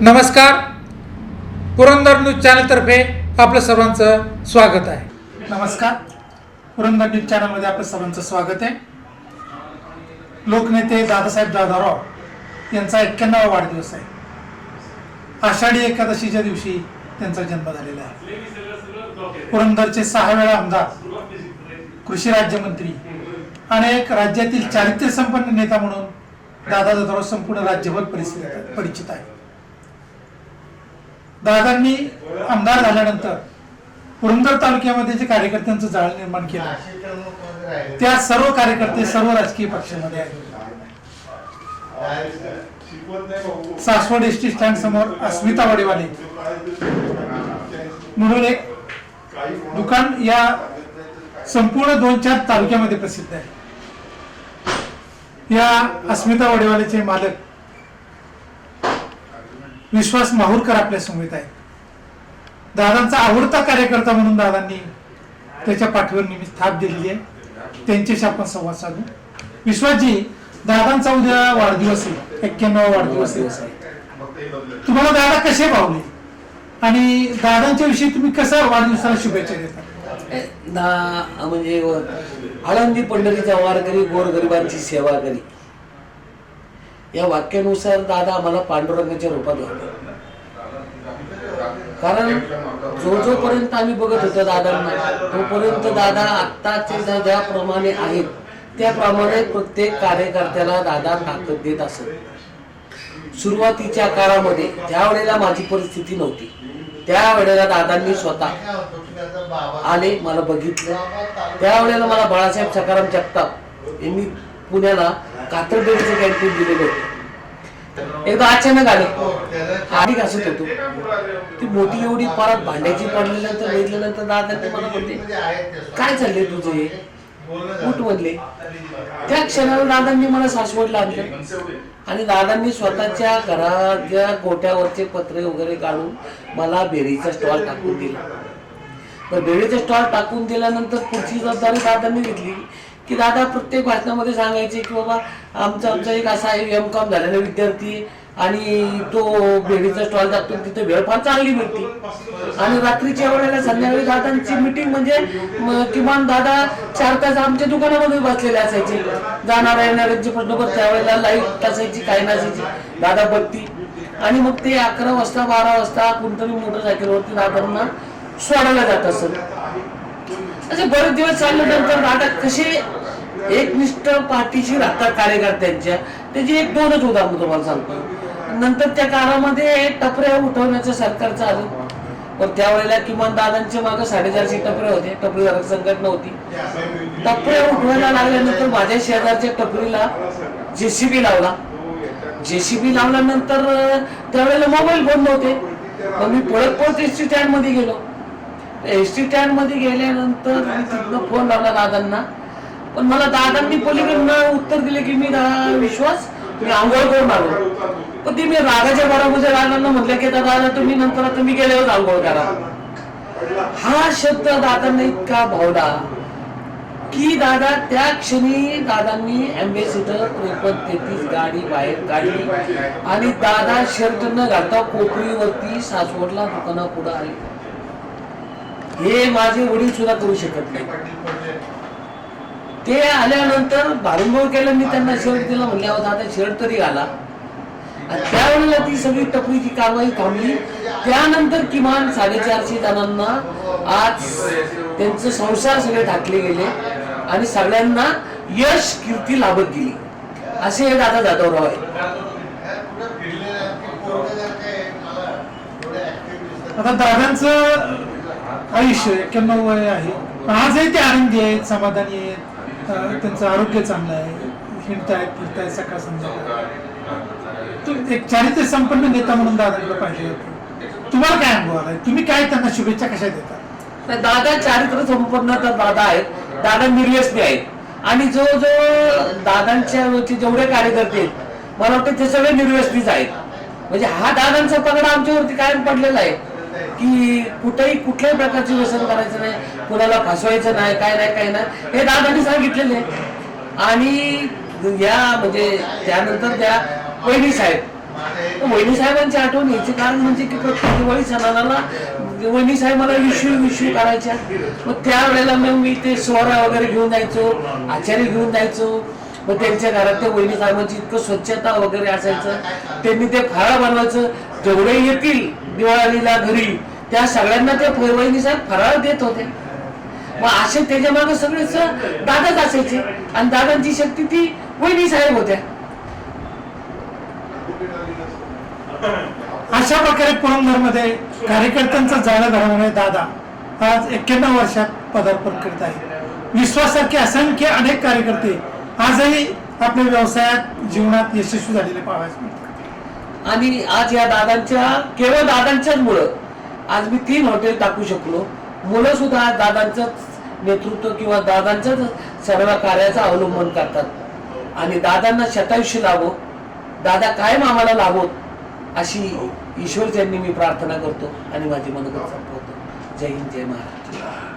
नमस्कार. पुरंदर न्यूज चॅनलतर्फे आपलं सर्वांचं स्वागत आहे. नमस्कार. पुरंदर न्यूज चॅनलमध्ये आपलं सर्वांचं स्वागत आहे. लोकनेते दादासाहेब दादाराव यांचा एक्क्याण्णवा वाढदिवस आहे. आषाढी एकादशीच्या दिवशी त्यांचा जन्म झालेला आहे. पुरंदरचे सहा वेळा आमदार कृषी राज्यमंत्री आणि एक राज्यातील चारित्र्य संपन्न नेता म्हणून दादा दादाराव संपूर्ण राज्यभर परिस्थिती परिचित आहे दादांनी आमदार झाल्यानंतर पुरंदर तालुक्यामध्ये जे कार्यकर्त्यांचं जाळ निर्माण केलं त्या सर्व कार्यकर्ते सर्व राजकीय पक्षामध्ये आहेत. सासवड एस टी स्टँड समोर अस्मिता वडेवाले. म्हणून एक दुकान या संपूर्ण दोन चार तालुक्यामध्ये प्रसिद्ध आहे. या अस्मिता वडेवालेचे मालक विश्वास माहूरकर आपल्या समवेत आहेत. दादांचा आवडता कार्यकर्ता म्हणून दादांनी त्याच्या पाठीवर नेहमी थाप दिलेली आहे. त्यांच्याशी आपण संवाद साधू. विश्वासजी दादांचा उद्या वाढदिवस आहे. एक्क्याण्णव वाढदिवस आहे. तुम्हाला दादा कसे पावले आणि दादांच्या विषयी तुम्ही कसा वाढदिवसाला शुभेच्छा देता? ना म्हणजे आळंदी पंढरीचा वार करी गोरगरिबांची सेवा करी. या वाक्यानुसार दादा आम्हाला पांडुरंगाच्या रूपात होते. कारण जो जोपर्यंत आम्ही बघत होतो दादांना तोपर्यंत दादा आत्ताचे ज्या- ज्याप्रमाणे आहेत त्याप्रमाणे प्रत्येक कार्यकर्त्याला दादा ताकद देत असत. सुरुवातीच्या काळामध्ये ज्या वेळेला माझी परिस्थिती नव्हती त्यावेळेला दादांनी स्वतः आले मला बघितलं. त्यावेळेला मला बाळासाहेब सकाराम जगताप यांनी पुण्याला कातरडेचं कॅन्टीन दिलेलं होतं एकदा अचानक आले. आधी घासत होतो ती मोठी एवढी परत भांड्याची पडल्यानंतर बघितल्यानंतर दादांनी मला म्हणते काय चाललंय तुझे उठ म्हणले. त्या क्षणाला दादांनी मला सासवडला आणलं. आणि दादांनी स्वतःच्या घराच्या गोट्यावरचे पत्रे वगैरे काढून मला बेरीचा स्टॉल टाकून दिला. तर बेळीचा स्टॉल टाकून दिल्यानंतर पुढची जबाबदारी दादांनी घेतली. की दादा प्रत्येक भाषणामध्ये सांगायचे की बाबा आमचा आमचा एक असा एम कॉम झालेला विद्यार्थी आणि तो भेडीचा स्टॉल टाकतो तिथे वेळ फार चांगली मिळते. आणि रात्रीच्या वेळेला संध्याकाळी दादांची मिटिंग म्हणजे किमान दादा चार तास आमच्या दुकानामध्ये बसलेले असायचे. जाणाऱ्या येणाऱ्यांचे प्रश्न पण त्यावेळेला लाइट असायची काही नसायची. दादा बत्ती आणि मग ते अकरा वाजता बारा वाजता कोणतरी मोटरसायकलवरती दादांना सोडायला जात असत. असे बरेच दिवस चालल्यानंतर आता कसे एकनिष्ठ पाठीशी राहतात कार्यकर्त्यांच्या त्याची एक दोनच उदाहरण तुम्हाला सांगतो. नंतर त्या काळामध्ये टपऱ्या उठवण्याचं सरकारचं आलं पण त्यावेळेला किमान दादांच्या मागे साडेचारशे टपरे होते. टपरी संघटना होती. टपऱ्या उठवायला लागल्यानंतर माझ्या शेजारच्या टपरीला जेसीबी लावला. जेसीबी लावल्यानंतर त्यावेळेला मोबाईल फोन नव्हते मग मी पळत पळत एस टी स्टँडमध्ये गेलो. एस टी स्टँडमध्ये गेल्यानंतर तिथनं फोन लावला दादांना. पण मला दादांनी पलीकडनं उत्तर दिले की मी विश्वास मी आंघोळ करून आलो. पण ती मी रागाच्या भरामध्ये दादांना म्हटलं की दादा तुम्ही नंतर तुम्ही गेल्यावर आंघोळ करा. हा शब्द दादांना इतका भावला की दादा त्या क्षणी दादांनी अँबेसिडर त्रेपन्न तेहतीस गाडी बाहेर काढली आणि दादा शर्ट न घालता कोपरीवरती सासवडला दुकाना पुढे आले. हे माझे वडील सुद्धा करू शकत नाही. ते आल्यानंतर भारुंबळ केलं मी त्यांना शर्ट दिला म्हणल्यावर दादा शर्ट तरी आला त्यावेळेला ती सगळी टपरीची कारवाई थांबली. त्यानंतर किमान साडेचारशे जणांना आज त्यांचे संसार सगळे टाकले गेले आणि सगळ्यांना यश कीर्ती लाभत गेली. असे हे दादा जाधवराव आहे आता दादांचं आयुष्य एक्क्याण्णव वय आहे. आजही ते आनंदी आहेत समाधानी आहेत. त्यांचं आरोग्य चांगलं आहे. हिंडतायत फिरतायत सकाळ संध्याकाळ. एक चारित्र्य संपन्न नेता म्हणून दादांकडे पाहिजे होते. तुम्हाला काय अनुभव आलाय? तुम्ही काय त्यांना शुभेच्छा कशा देता? तर दादा चारित्र संपन्न तर दादा आहेत. दादा निर्व्यसनी आहेत. आणि जो जो दादांच्या जेवढे कार्यकर्ते आहेत मला वाटतं ते सगळे निर्व्यसनीच आहेत. म्हणजे हा दादांचा पगडा आमच्यावरती कायम पडलेला आहे. की कुठेही कुठल्याही प्रकारचे व्यसन करायचं नाही कुणाला फसवायचं नाही काय नाही काय नाही. हे दादांनी सांगितलेले. आहे. आणि या म्हणजे त्यानंतर त्या वहिनी साहेब. वहिनी साहेबांची आठवण याचे कारण म्हणजे की प्रत्येक दिवाळी सणाला वहिनी साहेब मला विशू विशू करायच्या. मग त्यावेळेला मग मी ते सोहरा वगैरे घेऊन जायचो आचार्य घेऊन जायचो. मग त्यांच्या घरात त्या वहिनी साहेबांची इतकं स्वच्छता वगैरे असायचं. त्यांनी ते फळा बनवायचं. जेवढे येतील दिवाळीला घरी त्या सगळ्यांना ते फ- वहिनी साहेब फराळ देत होते. मग असे त्याच्यामागे सगळेच दादाच असायचे. आणि दादांची शक्ती ती वहिनी साहेब होत्या. अशा प्रकारे पुरंदरमध्ये कार्यकर्त्यांचा जाळं घडवणारे दादा आज एक्क्याण्णव वर्षात पदार्पण करत आहे. विश्वासारखे असंख्य अनेक कार्यकर्ते आजही आपल्या व्यवसायात जीवनात यशस्वी झालेले पाहायला मिळतात. आणि आज या दादांच्या केवळ दादांच्याच मुळे आज मी तीन हॉटेल टाकू शकलो. मुलं सुद्धा आज दादांचं नेतृत्व किंवा दादांच्याच सर्व कार्याचा अवलंबन करतात. आणि दादांना शतायुष्य लाभो दादा कायम आम्हाला लाभोत अशी ईश्वर त्यांनी मी प्रार्थना करतो आणि माझी मनोगत संपवतो. जय हिंद जय महाराज